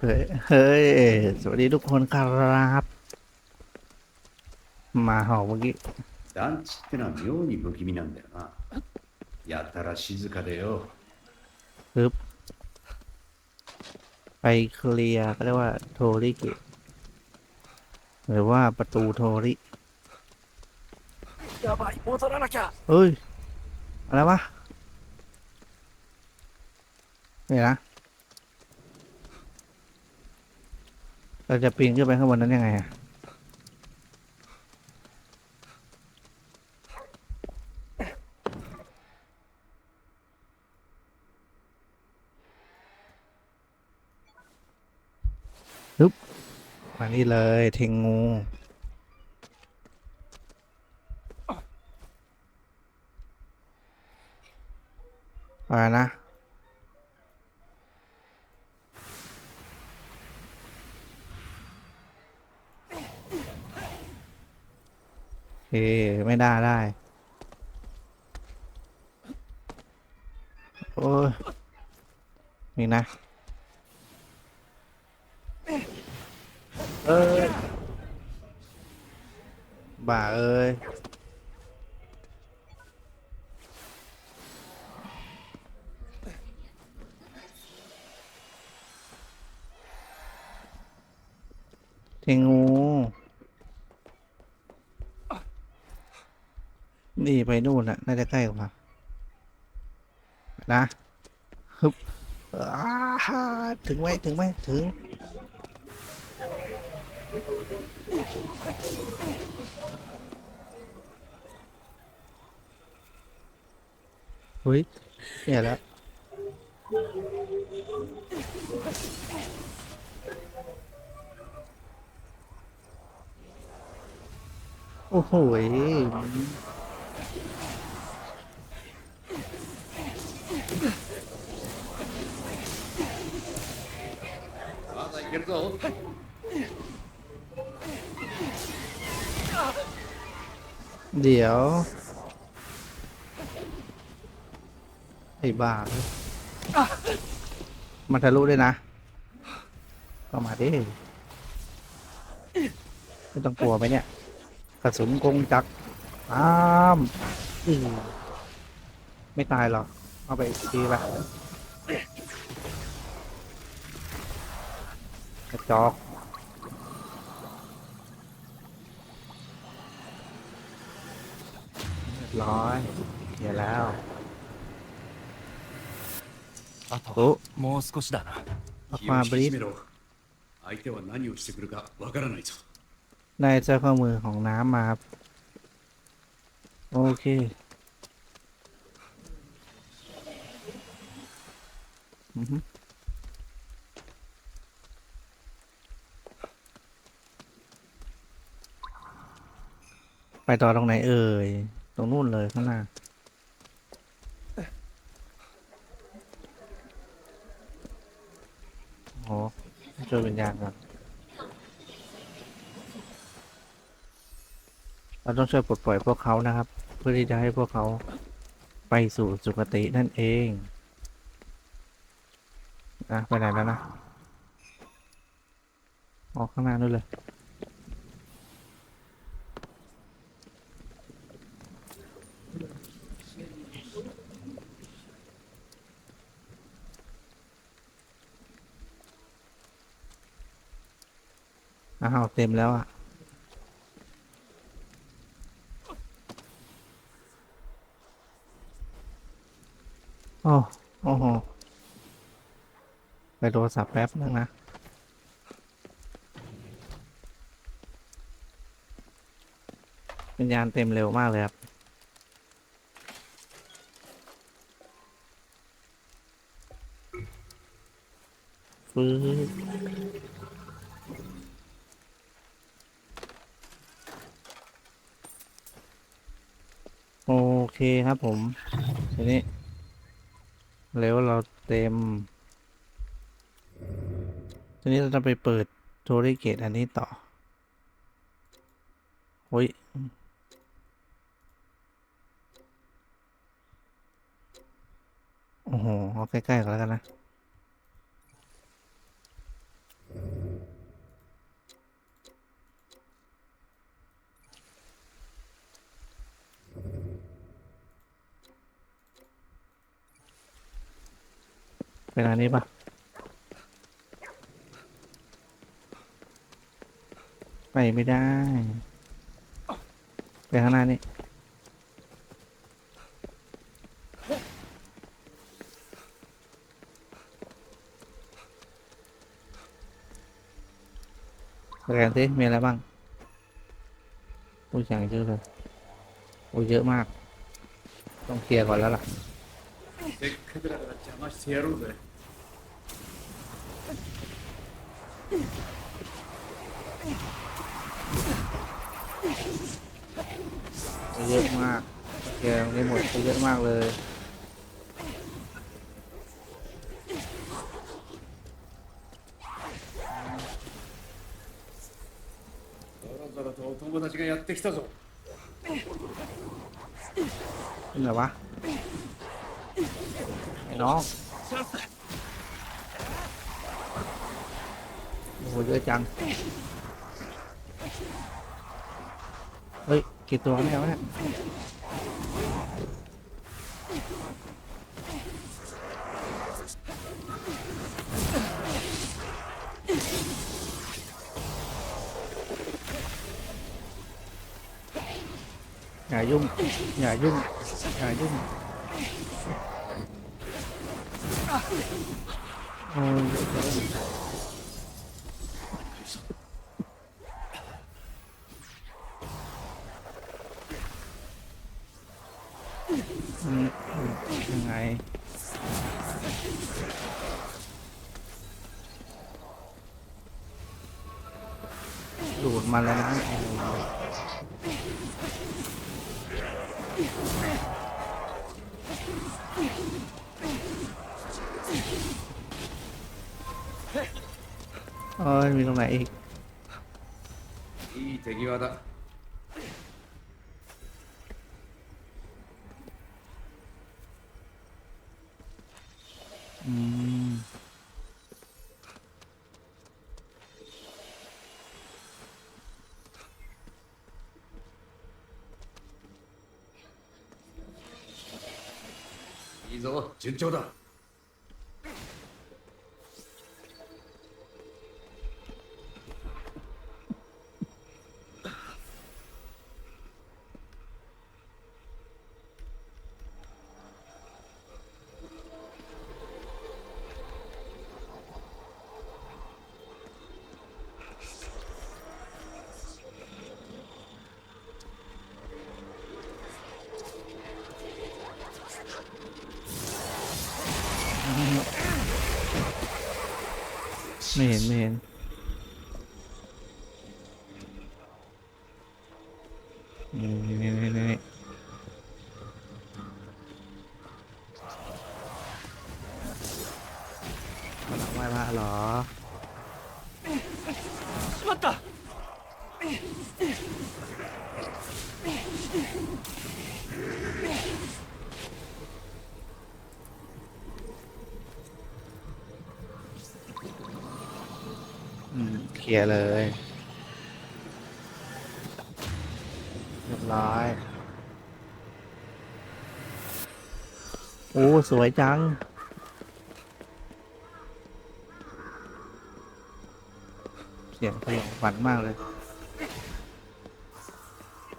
เฮ้ย เฮ้ย สวัสดีทุกคนครับ มาหอเมื่อกี้ 団地ってのは妙に不気味なんだよな。やたら静かでよ。 ปึ๊บ ไปเคลียร์ก็เรียกว่าโทริเกะหรือว่าประตูโทริ やばい戻らなきゃ เฮ้ย อะไรวะนี่นะ เราจะปีนขึ้นไปข้างบนนั้นยังไงอะปึ๊บมานี่เลยเทงงูไรนะ โอเค ไม่ได้ได้ โอ้ย นี่นะ เอ้ย บ่าเอ้ย เทงู นี่ไปนู่นน่ะน่าจะใกล้กว่านะฮึบถึงไหมถึงไหมถึง เฮ้ยเนี่ยแล้วโอ้โห เดี๋ยว ไอ้บ้ามันทะลุด้วยนะ ก็มาดิไม่ต้องกลัวไหมเนี่ย กระสุนกงจักอ้าม ไม่ตายหรอก เอาไปอีกทีไปกระจอกเรียบร้อยเดี๋ยวแล้ว あ โอ้ ともう少しだなออก 気 มา を บ 引 รี き ฟ 締めろ。相手は何をしてくるかわからないぞ。 ได้เจ้าข้อมือของน้ำมาครับ โอเค ไปต่อตรงไหนเอ่ย ตรงนู่นเลยข้างหน้า โอ้ช่วยวิญญาณก่อนเราต้องช่วยปลดปล่อยพวกเขานะครับ เพื่อที่จะให้พวกเขาไปสู่สุคตินั่นเอง นะไปไหนแล้วนะ ออกข้างหน้านู่นเลย อ้าวเต็มแล้วอะโอ้โอ้โห โทรศัพท์แป๊บนึงนะเป็นยานเต็มเร็วมากเลยครับ ฟื้นโอเคครับผม ทีนี้แล้วเราเต็ม ทีนี้เราจะไปเปิดโทริเกตอันนี้ต่อโอ้ยโอ้โหเอาใกล้ๆกันแล้วกันนะเป็นอันนี้ปะ ไปไม่ได้ ไปข้างหน้านี่สแกนสิมีอะไรบ้างอุ้ยอย่างเยอะเลยอุ้ยเยอะมาก ต้องเคลียร์ก่อนแล้วล่ะ ยอะมากเคลียร์ตรงนี้หมดไปเยอะมากเลย ぞろぞろとお友達がやってきたぞ เป็นไงวะไอ้น้องโอ้โหเยอะจัง กี่ตัวเนี่ยวะเนี่ยอย่ายุ่งอย่ายุ่งอย่ายุ่งโอ้ย มีตรงไหนอีก いい手際だ อืม いいぞ順調だ ไม่เห็น ไม่เห็น นี่ สวยจัง เสียงเพลงฝันมากเลย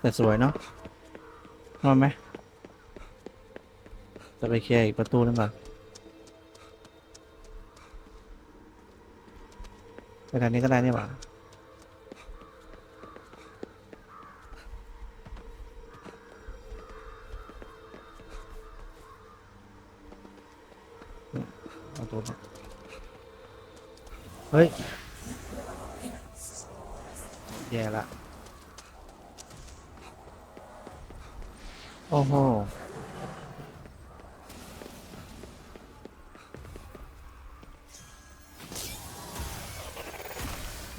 แต่สวยเนาะมาไหมจะไปเคลียร์อีกประตูนึงก่อนไปทางนี้ก็ได้นี่หว่าเอา เฮ้ย แย่ละ โอ้โห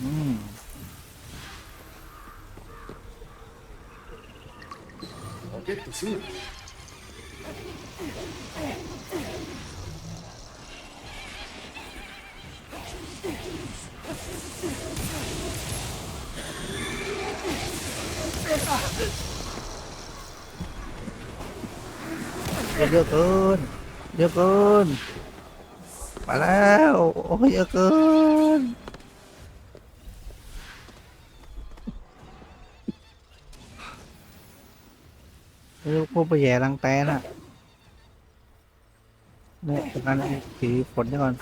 อืม ロケットすぐ เยอะเกิน เยอะเกิน มาแล้ว โอ้ยเยอะเกินเออพวกไปแย่รังแตนอ่ะเนี่ยตรงนั้นสีฝนนี่ก่อน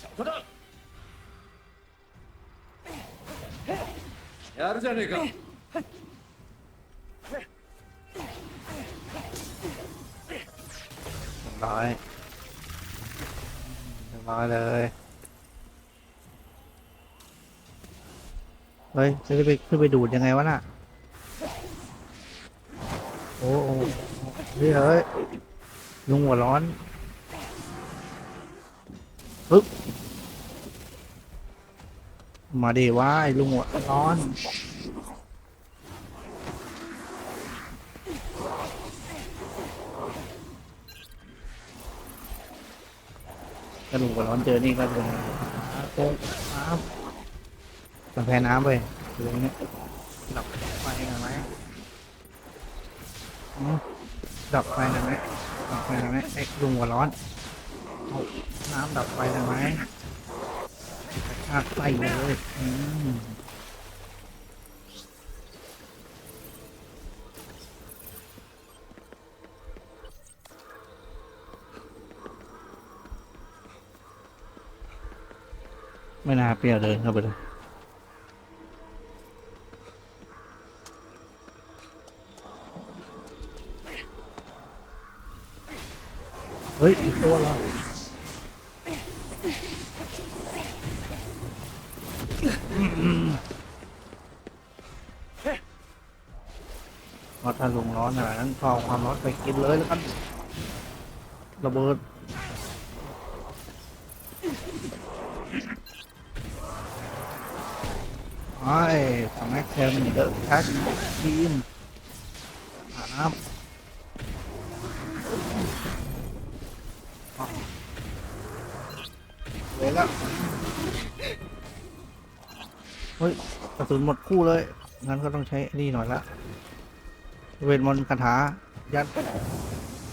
そこだやるじゃねえか ร้อยเรียบร้อยเลย เฮ้ยจะไปขึ้นไปดูดยังไงวะน่ะ โอ้โหเฮ้ยเฮ้ยลุงหัวร้อนปึ๊บมาดีว่าไอ้ลุงหัวร้อน กระดูกหัวร้อนเจอนี่ก็เป็นโค้งน้ำกำแพงน้ำไปตรงนี้ดับไฟหน่อยไหมอืมดับไฟหน่อยไหมดับไฟหน่อยไหมไอ้ลุงหัวร้อนเอาน้ำดับไฟหน่อยไหมชากไฟเลยอืม ไม่น่าเปรี้ยวเดินเข้าไปเลยเฮ้ยอีกตัวเหรอเพราะถ้าลุงร้อนขนาดนั้นก็เอาความร้อนไปกินเลยแล้วกันระเบิด Hi, from XM, the attack team. Up. Đấy là Ôi, cả tụi một khu đấy Ngắn có trong cháy đi nói lạ Vên môn cà thá Dắt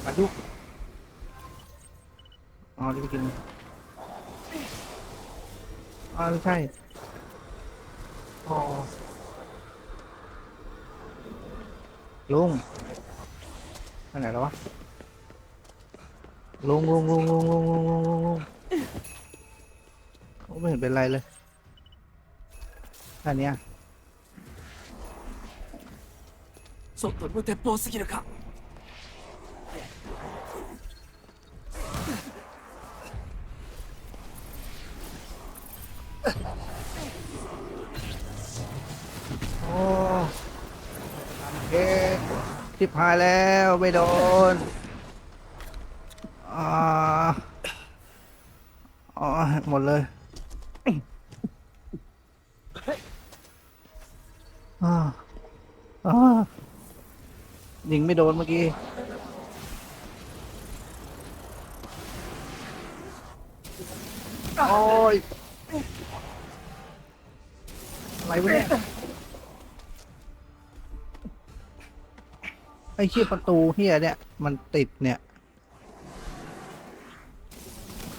Cà đúc Ờ, đi kìa À, đi chạy องใช้ไอ้นี่หน่อยละเวทมนต์คาถา ยัดอายุอ๋อนี่ไปกินอ๋อไม่ใช่ อ๋อลุงไปไหนแล้ววะลุงลุงลุงลุงลุงลุงลุงลุงลุงโอ้ไม่เห็นเป็นไรเลยแค่เนี้ย ちょっと無鉄砲すぎるか ทิพหายแล้วไม่โดนอ๋อหมดเลยอ่าอ่ายิงไม่โดนเมื่อกี้โอ้ยอะไรวะเนี่ย ไอ้เชี่ยประตูเฮียเนี่ย มันติดเนี่ย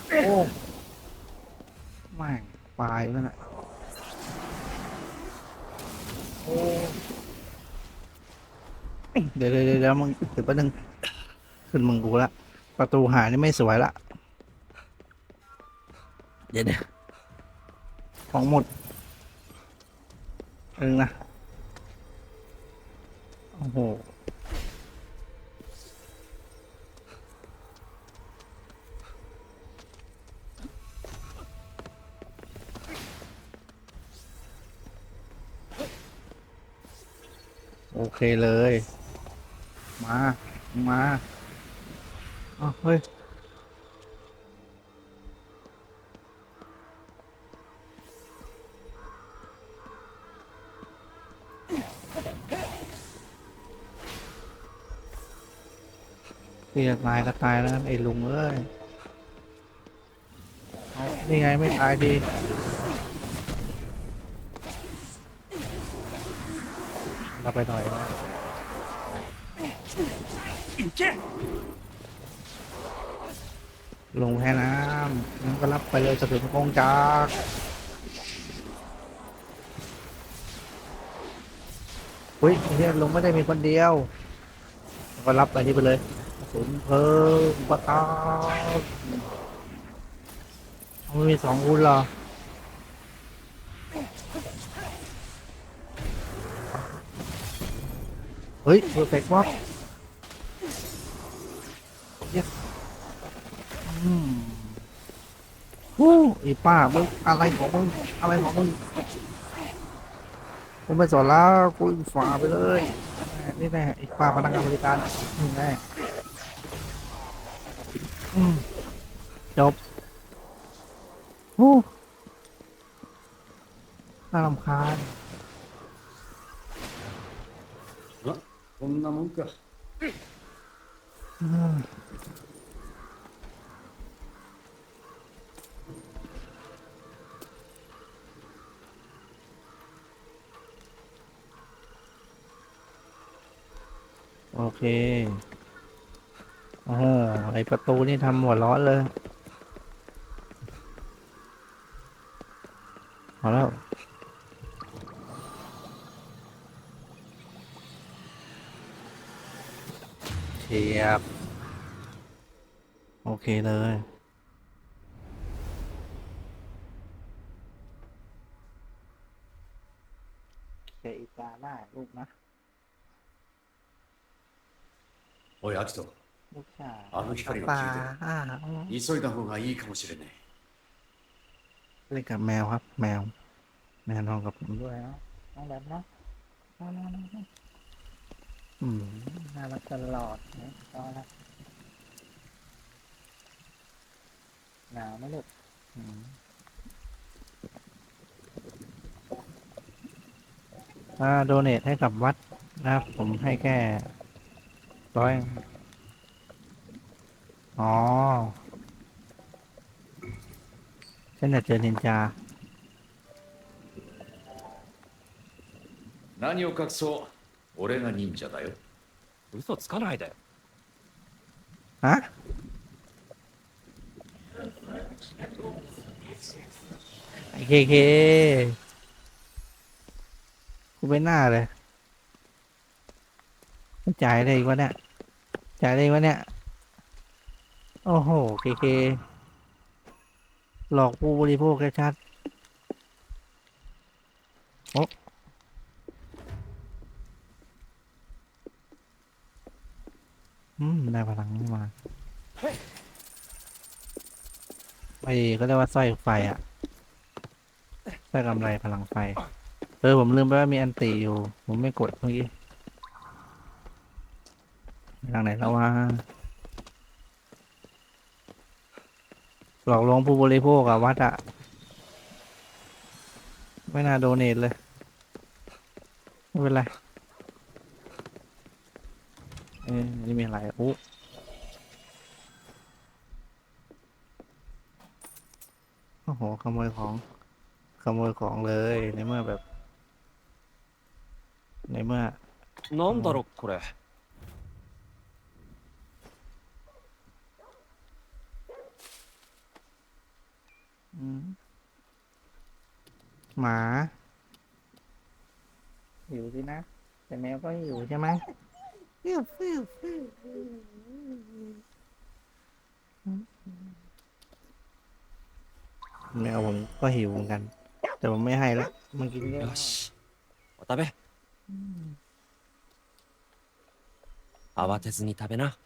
โอ้แม่งปลายแล้วน่ะโอ้เดี๋ยวเดี๋ยวเดี๋ยวเดี๋ยวมึงถึงแป๊บนึงขึ้นมึงกูละประตูหายนี่ไม่สวยละเดี๋ยวเดี๋ยวของหมดเออนะ โอ้โห โอเคเลย มามาอ้าวเฮ้ยเสียตายก็ตายแล้วไอ้ลุงเอ้ยเอานี่ไงไม่ตายดี เราไปหน่อยนะいけลงแพ้น้ำงั้นก็รับไปเลยกระสุนกงจักรอุ้ยไอ้เนี่ยลงไม่ได้มีคนเดียว ก็รับไปนี่ไปเลยกระสุนเพิ่มปะตาเอาไม่มีสองคูณเหรอ เฮ้ยเพอร์เฟกต์วะเยสอืมฮู้อีป้ามึงอะไรของมึงอะไรของมึงกูไม่สอนแล้วกูฝ่าไปเลยนี่แน่อีป้าพนักงานบริการนี่แน่อืมจบฮู้น่ารำคาญまこんなもんか อืมโอเค โอ้โห ไอประตูนี่ทำหัวร้อนเลยเอาแล้ว เทียบ โอเคเลยเคอีกาได้ลูกนะ おいアキト ลูกชาย あの光が ตา 効いて อ่า る急いだ方がいいかもしれない เล่นกับแมวครับ แมว แมวนอนกับผมด้วยนะน้องแบบนะน้องน้องน้องอืม น่ารักตลอดนะตอนละหนาวไหมลูกอืมอ่าโดเนทให้กับวัดนะครับ ผมให้แค่ร้อยอ๋อฉันอยากเจอนินจา 何を隠そう 俺が忍者だよ嘘つかないで ฮะไอเคเคกูไม่น่าเลยไม่จ่ายเลยอีกวะเนี่ย จ่ายเลยอีกวะเนี่ย โอ้โห เคเค หลอกผู้บริโภคแค่ชัดโ อืมได้พลังนี่มาไอ้ก็เรียกว่าสร้อยไฟอะสร้อยกำไรพลังไฟ เออ ผมลืมไปว่ามีอันติอยู่ ผมไม่กดเมื่อกี้ทางไหนแล้ววะหลอกลวงผู้บริโภคอะวัดอะไม่น่าโดเนทเลย ไม่เป็นไร เอ้ยนี่มีอะไรอู้โอ้โห ขโมยของ ขโมยของเลย ในเมื่อแบบ ในเมื่อ なんだろこれ อืมหมา หิวสินะ แต่แมวก็หิวใช่ไหมฟิวฟิวฟิว แมวผมก็หิวเหมือนกัน แต่ผมไม่ให้แล้วมันกินเยอะ よしお食べ慌てずに食べな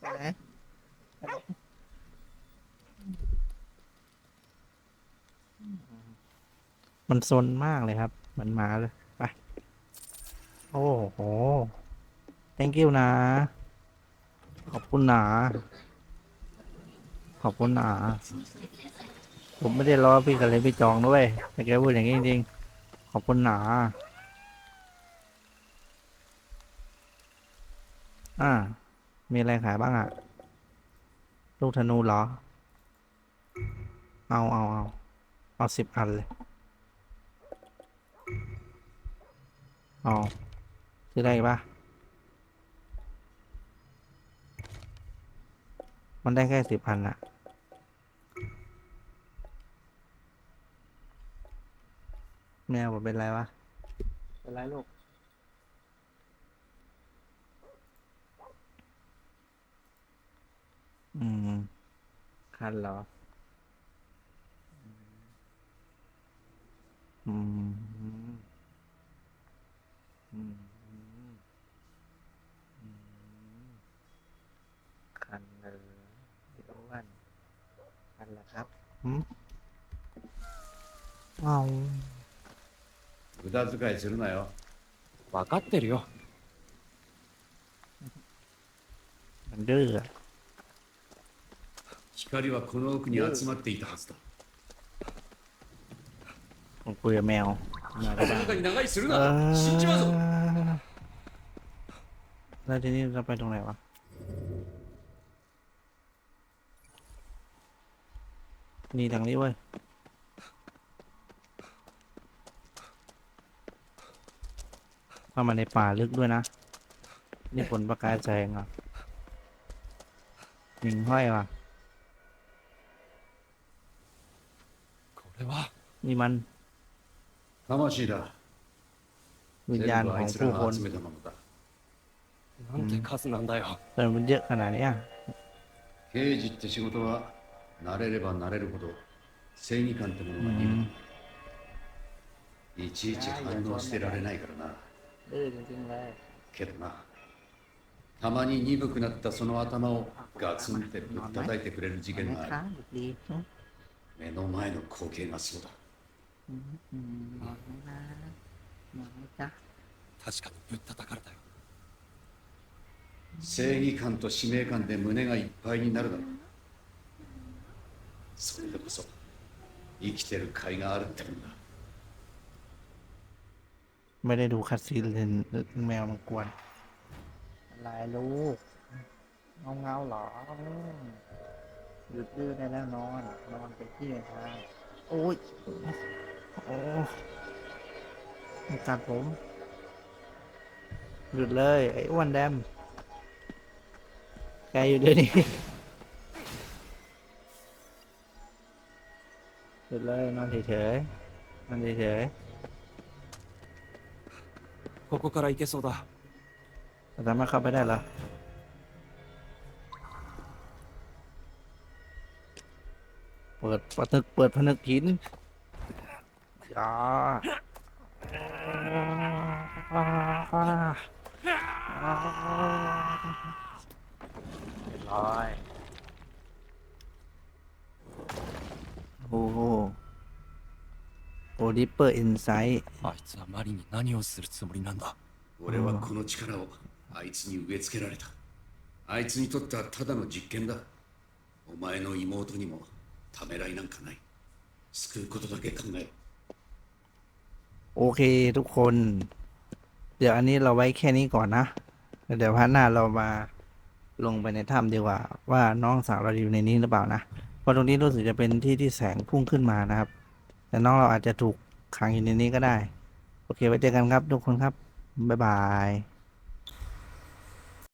ไปไหนมันซนมากเลยครับ เหมือนหมาเลย ไป โอ้โห thank you นะ ขอบคุณนะขอบคุณนะผมไม่ได้รอพี่กันเลยพี่จองด้วยแต่แกพูดอย่างนี้จริงๆขอบคุณหนาอ่า มีอะไรขายบ้างอะลูกธนูเหรอ เอาเอาเอาเอาสิบอันเลย เอา ซื้อได้ปะมันได้แค่สิบพันอะแมวผมเป็นไรวะ เป็นไรลูก อืม คันเหรอ อืม んあん。無駄遣いするなよ。分かってるよ。ルーザ。光はこの奥に集まっていたはずだ。ここやめよう。なるほど。中に長するな。死んじまうぞ。 นวะ นี่ทางนี้เว้ยเข้ามาในป่าลึกด้วยนะ นี่ผลประกายแสงอ่ะหมิงห้อยว่ะ これは นี่มัน 魂だ。 วิญ 全 ญาณ 部 ข あ อง いつ ผู้ ら ค が น 集めたものだ。なんて数なんだよ、 แต่มันเยอะขนาดเนี้ย 刑事って仕事は 慣れれば慣れるほど正義感ってものが鈍くるいちいち反応してられないからな。けどなたまに鈍くなったその頭をガツンってぶっ叩いてくれる事件がある。目の前の光景がそうだ。確かにぶったたかれたよ正義感と使命感で胸がいっぱいになるだろうそれでこそ生きてる甲斐があるってもんだ。 ไม่ได้ดูคัดซีนเลยแมวมันกวนอะไรลูกเงาเงาๆเหรออืมหยุดดื้อได้แล้วนอน นอนเป็นที่เป็นทางโอ้ย โอ้มันกัดผม หยุดเลย ไอ้อ้วนแดม แกอยู่ด้วยนี่ หยุดเลย นอนเฉยๆนอนเฉย ここから行けそうだๆแต่สามารถเข้าไปได้เหรอ เปิดผนึกเปิดผนึกหินอย่าเรียบร้อย โอดิปเปอร์อินไซต์ あいつはマリに何をするつもりなんだ俺はこの力をあいつに植え付けられた。あいつにとってはただの実験だ。お前の妹にもためらいなんかない。救うことだけ考えろ。 โอเคทุกคน เดี๋ยวอันนี้เราไว้แค่นี้ก่อนนะแล้วเดี๋ยวพันหน้าเรามาลงไปในถ้ำดีกว่า ว่าน้องสาวเราอยู่ในนี้หรือเปล่านะ เพราะตรงนี้รู้สึกจะเป็นที่ที่แสงพุ่งขึ้นมานะครับ แต่น้องเราอาจจะถูกขังอยู่ในนี้ก็ได้ โอเคไว้เจอกันครับทุกคนครับ บ๊ายบาย